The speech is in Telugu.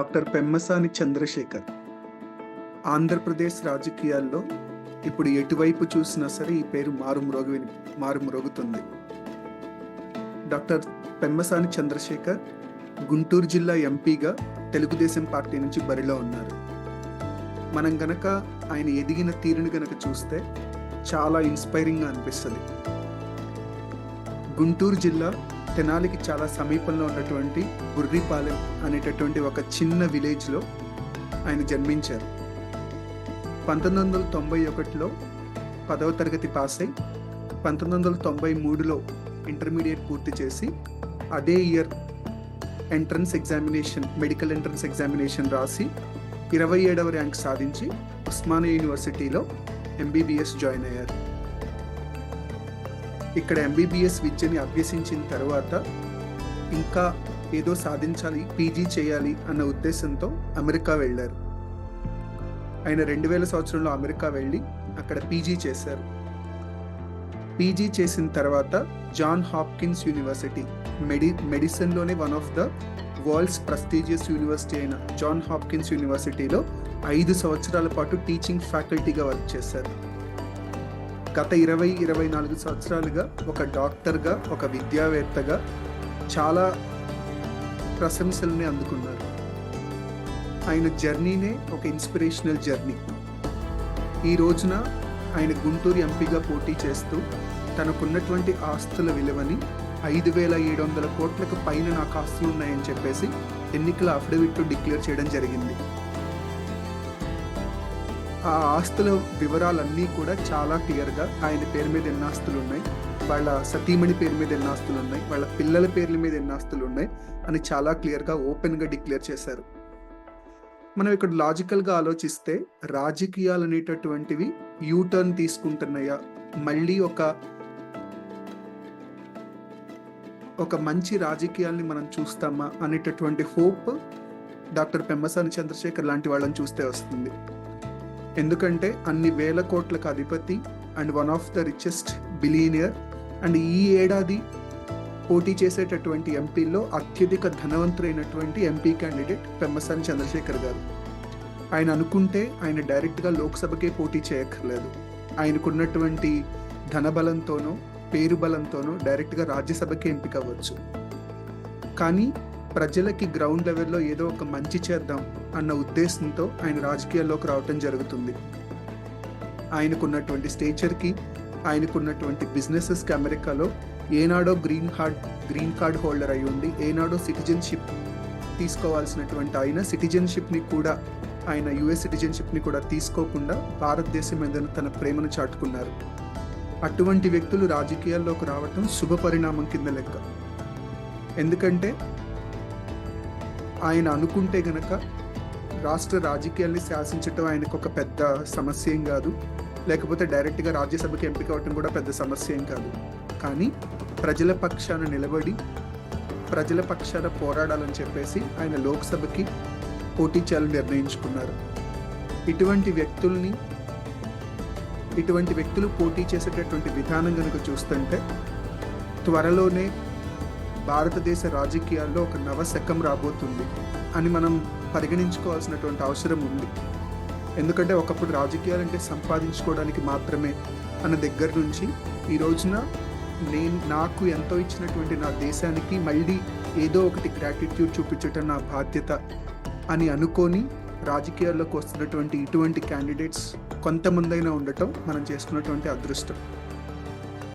డాక్టర్ పెమ్మసాని చంద్రశేఖర్. ఆంధ్రప్రదేశ్ రాజకీయాల్లో ఇప్పుడు ఎటువైపు చూసినా సరే ఈ పేరు మారుమ్రోగి మారుమ్రోగుతుంది. డాక్టర్ పెమ్మసాని చంద్రశేఖర్ గుంటూరు జిల్లా ఎంపీగా తెలుగుదేశం పార్టీ నుంచి బరిలో ఉన్నారు. మనం గనక ఆయన ఎదిగిన తీరుని గనక చూస్తే చాలా ఇన్స్పైరింగ్గా అనిపిస్తుంది. గుంటూరు జిల్లా తెనాలికి చాలా సమీపంలో ఉన్నటువంటి బుర్రిపాలెం అనేటటువంటి ఒక చిన్న విలేజ్లో ఆయన జన్మించారు. పంతొమ్మిది వందల తొంభై ఒకటిలో పదవ తరగతి పాస్ అయి పంతొమ్మిది వందల తొంభై మూడులో ఇంటర్మీడియట్ పూర్తి చేసి అదే year entrance examination medical entrance examination రాసి ఇరవై ఏడవ ర్యాంక్ సాధించి ఉస్మానియా యూనివర్సిటీలో ఎంబీబీఎస్ జాయిన్ అయ్యారు. ఇక్కడ ఎంబీబీఎస్ విద్యని అభ్యసించిన తర్వాత ఇంకా ఏదో సాధించాలి పీజీ చేయాలి అన్న ఉద్దేశంతో అమెరికా వెళ్ళారు. ఆయన రెండు వేల సంవత్సరంలో అమెరికా వెళ్ళి అక్కడ పీజీ చేశారు. పీజీ చేసిన తర్వాత John Hopkins university medi మెడిసిన్లోనే one of the world's prestigious university అయిన జాన్ హాప్కిన్స్ యూనివర్సిటీలో ఐదు సంవత్సరాల పాటు టీచింగ్ ఫ్యాకల్టీగా వర్క్ చేశారు. గత ఇరవై ఇరవై నాలుగు సంవత్సరాలుగా ఒక డాక్టర్గా ఒక విద్యావేత్తగా చాలా ప్రశంసల్ని అందుకున్నారు. ఆయన జర్నీనే ఒక ఇన్స్పిరేషనల్ జర్నీ. ఈ రోజున ఆయన గుంటూరు ఎంపీగా పోటీ చేస్తూ తనకున్నటువంటి ఆస్తుల విలువని ఐదు వేల ఏడు వందల కోట్లకు పైన నాకు ఆస్తులు ఉన్నాయని చెప్పేసి ఎన్నికల అఫిడవిట్ డిక్లేర్ చేయడం జరిగింది. ఆ ఆస్తుల వివరాలన్నీ కూడా చాలా క్లియర్గా ఆయన పేరు మీద ఎన్ని ఆస్తులు ఉన్నాయి వాళ్ళ సతీమణి పేరు మీద ఎన్ని ఆస్తులు ఉన్నాయి వాళ్ళ పిల్లల పేర్ల మీద ఎన్ని ఆస్తులు ఉన్నాయి అని చాలా క్లియర్గా ఓపెన్గా డిక్లేర్ చేశారు. మనం ఇక్కడ లాజికల్గా ఆలోచిస్తే రాజకీయాలు అనేటటువంటివి యూటర్న్ తీసుకుంటున్నాయా? మళ్ళీ ఒక ఒక మంచి రాజకీయాల్ని మనం చూస్తామా అనేటటువంటి హోప్ డాక్టర్ పెమ్మసాని చంద్రశేఖర్ లాంటి వాళ్ళని చూస్తే వస్తుంది. ఎందుకంటే అన్ని వేల కోట్లకు అధిపతి and one of the richest billionaire and ఈ ఏడాది పోటీ చేసేటటువంటి ఎంపీల్లో అత్యధిక ధనవంతులైనటువంటి ఎంపీ క్యాండిడేట్ పెమ్మసాని చంద్రశేఖర్ గారు. ఆయన అనుకుంటే ఆయన డైరెక్ట్గా లోక్సభకే పోటీ చేయక్కర్లేదు. ఆయనకున్నటువంటి ధనబలంతోనో పేరు బలంతోనో డైరెక్ట్గా రాజ్యసభకే ఎంపిక అవ్వచ్చు. కానీ ప్రజలకి గ్రౌండ్ లెవెల్లో ఏదో ఒక మంచి చేద్దాం అన్న ఉద్దేశంతో ఆయన రాజకీయాల్లోకి రావటం జరుగుతుంది. ఆయనకున్నటువంటి స్టేచర్కి ఆయనకున్నటువంటి బిజినెసెస్కి అమెరికాలో ఏనాడో green card green card holder అయి ఉండి ఏనాడో సిటిజన్షిప్ తీసుకోవాల్సినటువంటి ఆయన సిటిజన్షిప్ని కూడా ఆయన యుఎస్ సిటిజన్షిప్ని కూడా తీసుకోకుండా భారతదేశం మీద తన ప్రేమను చాటుకున్నారు. అటువంటి వ్యక్తులు రాజకీయాల్లోకి రావటం శుభ పరిణామం కింద లెక్క. ఎందుకంటే ఆయన అనుకుంటే గనక రాష్ట్ర రాజకీయాల్ని శాసించటం ఆయనకు ఒక పెద్ద సమస్య ఏం కాదు. లేకపోతే డైరెక్ట్గా రాజ్యసభకి ఎంపిక అవటం కూడా పెద్ద సమస్య ఏం కాదు. కానీ ప్రజల పక్షాన నిలబడి ప్రజల పక్షాన పోరాడాలని చెప్పేసి ఆయన లోక్సభకి పోటీ చేయాలని నిర్ణయించుకున్నారు. ఇటువంటి వ్యక్తుల్ని ఇటువంటి వ్యక్తులు పోటీ చేసేటటువంటి విధానం కనుక చూస్తుంటే త్వరలోనే భారతదేశ రాజకీయాల్లో ఒక నవశకం రాబోతుంది అని మనం పరిగణించుకోవాల్సినటువంటి అవసరం ఉంది. ఎందుకంటే ఒకప్పుడు రాజకీయాలంటే సంపాదించుకోవడానికి మాత్రమే అన్న దగ్గర నుంచి ఈ రోజున నేను నాకు ఎంతో ఇచ్చినటువంటి నా దేశానికి మళ్ళీ ఏదో ఒకటి గ్రాటిట్యూడ్ చూపించటం నా బాధ్యత అని అనుకొని రాజకీయాల్లోకి వస్తున్నటువంటి ఇటువంటి క్యాండిడేట్స్ కొంతమందైనా ఉండటం మనం చేసుకున్నటువంటి అదృష్టం.